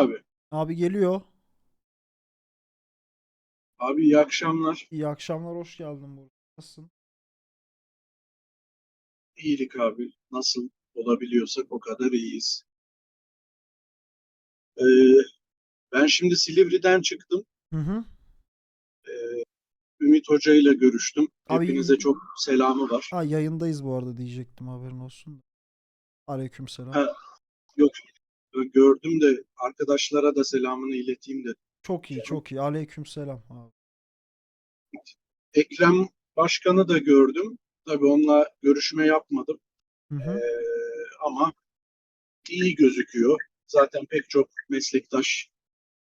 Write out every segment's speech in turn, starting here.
abi? Abi geliyor. Abi iyi akşamlar. İyi akşamlar, hoş geldin burada. Nasılsın? İyilik abi. Nasıl olabiliyorsak o kadar iyiyiz. Ee, ben şimdi Silivri'den çıktım. Hı hı. Ümit Hoca ile görüştüm. Abi- Hepinize çok selamı var. Ha yayındayız bu arada diyecektim haberin olsun. Aleykümselam. Ha. Yok gördüm de arkadaşlara da selamını ileteyim de. Çok iyi, çok iyi. Aleykümselam abi. Ekrem Başkan'ı da gördüm. Tabii onunla görüşme yapmadım. Hı hı. Ee, ama iyi gözüküyor. Zaten pek çok meslektaş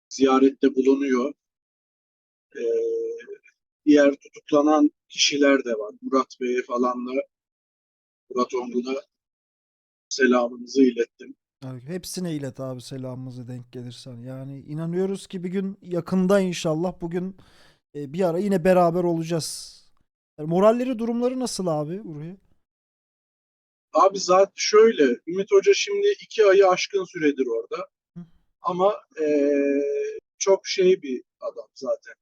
ziyarette bulunuyor. Ee, diğer tutuklanan kişiler de var. Murat Bey'e falan da Murat Ongun'a selamınızı ilettim. Abi, Hepsine ilet abi selamımızı denk gelirsen. Yani inanıyoruz ki bir gün yakında inşallah bugün e, bir ara yine beraber olacağız. Yani moralleri, durumları nasıl abi buraya? Abi zaten şöyle, Ümit Hoca şimdi iki ayı aşkın süredir orada. Hı. Ama eee, çok şey bir adam zaten.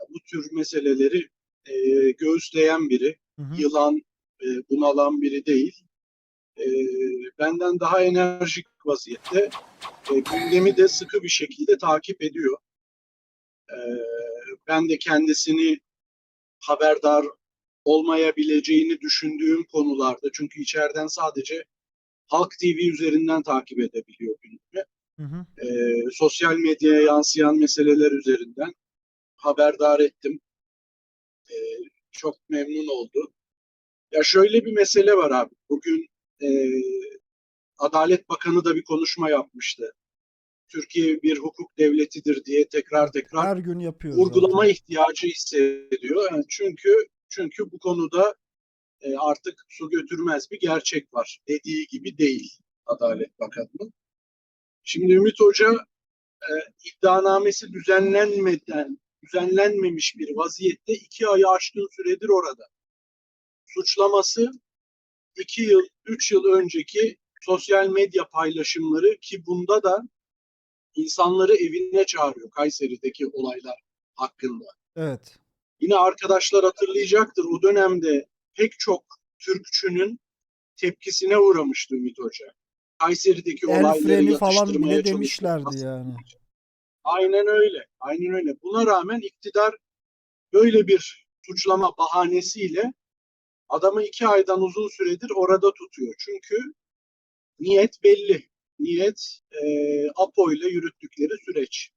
Ya bu tür meseleleri eee, göğüsleyen biri. Hı hı. Yılan, eee, bunalan biri değil. Eee, benden daha enerjik vaziyette. Eee, gündemi de sıkı bir şekilde takip ediyor. Eee, ben de kendisini haberdar olmayabileceğini düşündüğüm konularda çünkü içeriden sadece Halk TV üzerinden takip edebiliyor gündemi. Hı hı. Ee, sosyal medyaya yansıyan meseleler üzerinden haberdar ettim. Ee, çok memnun oldu. Ya şöyle bir mesele var abi. Bugün e, Adalet Bakanı da bir konuşma yapmıştı. Türkiye bir hukuk devletidir diye tekrar tekrar Her gün yapıyoruz vurgulama zaten. ihtiyacı hissediyor. Yani çünkü çünkü bu konuda e, artık su götürmez bir gerçek var. Dediği gibi değil Adalet Bakanı'nın. Şimdi Ümit Hoca e, iddianamesi düzenlenmeden düzenlenmemiş bir vaziyette iki ayı aşkın süredir orada. Suçlaması iki yıl, üç yıl önceki sosyal medya paylaşımları ki bunda da insanları evine çağırıyor Kayseri'deki olaylar hakkında. Evet. Yine arkadaşlar hatırlayacaktır o dönemde pek çok Türkçünün tepkisine uğramıştı Ümit Hoca. Kayseri'deki El olayları freni falan yatıştırmaya bile demişlerdi yani. Aynen öyle. Aynen öyle. Buna rağmen iktidar böyle bir suçlama bahanesiyle adamı iki aydan uzun süredir orada tutuyor. Çünkü niyet belli. Niyet e, APO ile yürüttükleri süreç.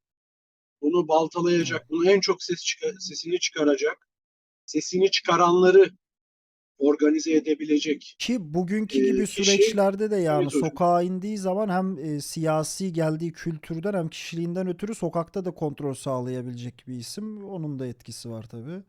Bunu baltalayacak, bunu en çok ses çıkar- sesini çıkaracak, sesini çıkaranları organize edebilecek. Ki bugünkü Ee, gibi kişi süreçlerde de yani Hoca. sokağa indiği zaman hem e, siyasi geldiği kültürden hem kişiliğinden ötürü sokakta da kontrol sağlayabilecek bir isim. Onun da etkisi var tabii.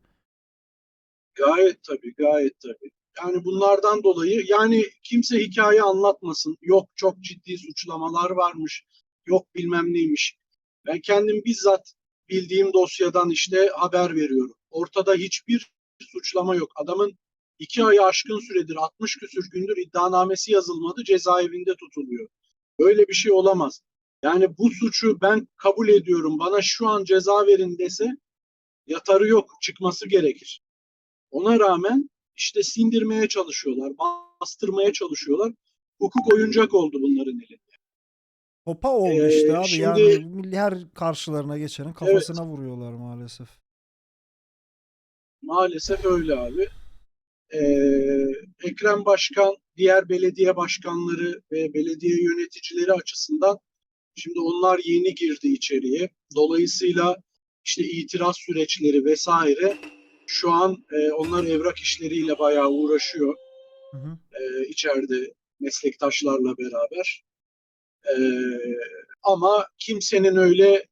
Gayet tabii, gayet tabii. Yani bunlardan dolayı yani kimse hikaye anlatmasın. Yok çok ciddi suçlamalar varmış. Yok bilmem neymiş. Ben kendim bizzat bildiğim dosyadan işte haber veriyorum. Ortada hiçbir suçlama yok. Adamın iki ayı aşkın süredir 60 küsür gündür iddianamesi yazılmadı cezaevinde tutuluyor. Böyle bir şey olamaz. Yani bu suçu ben kabul ediyorum bana şu an ceza verin dese yatarı yok çıkması gerekir. Ona rağmen işte sindirmeye çalışıyorlar, bastırmaya çalışıyorlar. Hukuk oyuncak oldu bunların elinde. Topa oldu Ee, işte abi. şimdi- Yani her karşılarına geçenin kafasına vuruyorlar maalesef. Maalesef öyle abi. Ee, Ekrem Başkan, diğer belediye başkanları ve belediye yöneticileri açısından şimdi onlar yeni girdi içeriye. Dolayısıyla işte itiraz süreçleri vesaire şu an e, onlar evrak işleriyle bayağı uğraşıyor. Hı hı. e, içeride meslektaşlarla beraber. E, ama kimsenin öyle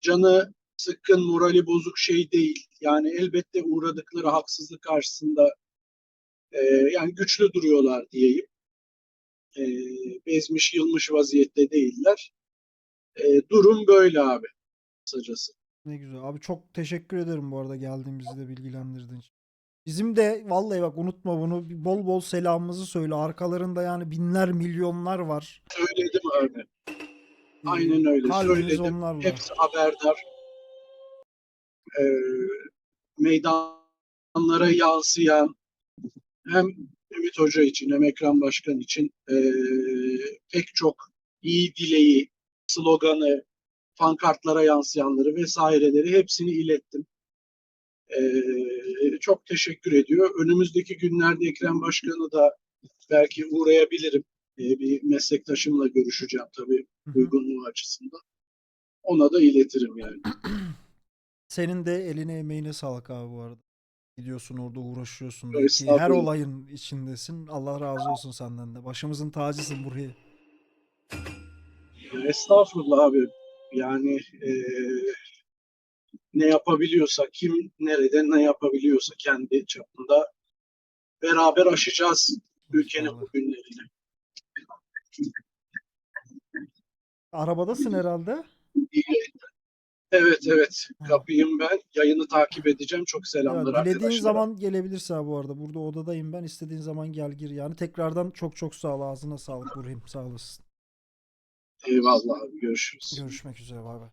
canı sıkkın, morali bozuk şey değil. Yani elbette uğradıkları haksızlık karşısında e, yani güçlü duruyorlar diyeyim. E, bezmiş, yılmış vaziyette değiller. E, durum böyle abi kısacası. Ne güzel. Abi çok teşekkür ederim bu arada geldiğimizde de bilgilendirdiğin için. Bizim de vallahi bak unutma bunu bol bol selamımızı söyle. Arkalarında yani binler milyonlar var. Söyledim abi. Aynen öyle. Kalbimiz Söyledim. onlarla. Hepsi haberdar. Ee, meydanlara yansıyan hem Ümit Hoca için hem Ekrem Başkan için ee, pek çok iyi dileği, sloganı, pankartlara yansıyanları vesaireleri hepsini ilettim. Ee, çok teşekkür ediyor. Önümüzdeki günlerde Ekrem Başkan'ı da belki uğrayabilirim. Ee, bir meslektaşımla görüşeceğim tabii uygunluğu açısından. Ona da iletirim yani. Senin de eline emeğine sağlık abi bu arada. Gidiyorsun orada uğraşıyorsun. Belki her olayın içindesin. Allah razı olsun senden de. Başımızın tacısın buraya. Estağfurullah abi. Yani eee, ne yapabiliyorsa, kim nerede ne yapabiliyorsa kendi çapında beraber aşacağız ülkenin bu günlerini. Arabadasın herhalde. Evet evet kapıyım ben. Yayını takip edeceğim. Çok selamlar Evet, dilediğin arkadaşlar. zaman gelebilirsin bu arada. Burada odadayım ben. İstediğin zaman gel gir yani. Tekrardan çok çok sağ ol. Ağzına sağlık Burhim. Sağ olasın. Eyvallah abi görüşürüz. Görüşmek üzere. Bay bay.